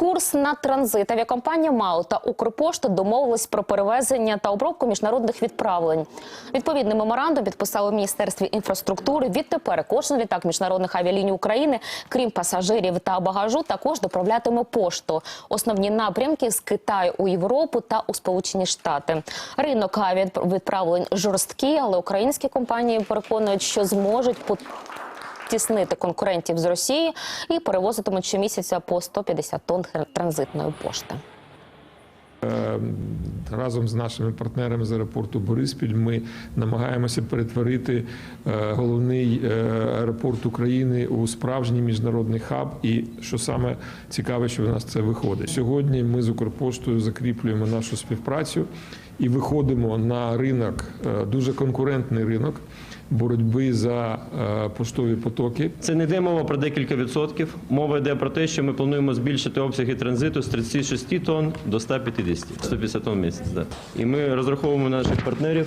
Курс на транзит. Авіакомпанія МАУ та Укрпошта домовились про перевезення та обробку міжнародних відправлень. Відповідний меморандум підписали в Міністерстві інфраструктури. Відтепер кожен літак міжнародних авіаліній України, крім пасажирів та багажу, також доправлятиме пошту. Основні напрямки з Китаю у Європу та у Сполучені Штати. Ринок авіавідправлень жорсткий, але українські компанії переконують, що зможуть по тіснити конкурентів з Росії і перевозитимуть щомісяця по 150 тонн транзитної пошти. разом з нашими партнерами з аеропорту Бориспіль ми намагаємося перетворити е, головний е, аеропорт України у справжній міжнародний хаб. І що саме цікаве, що в нас це виходить сьогодні. Ми з Укрпоштою закріплюємо нашу співпрацю і виходимо на ринок, е, дуже конкурентний ринок боротьби за е, поштові потоки. Це не йде мова про декілька відсотків. Мова йде про те, що ми плануємо збільшити обсяги транзиту з 36 тонн до 150. 150 тонн в місяць. Да. І ми розраховуємо наших партнерів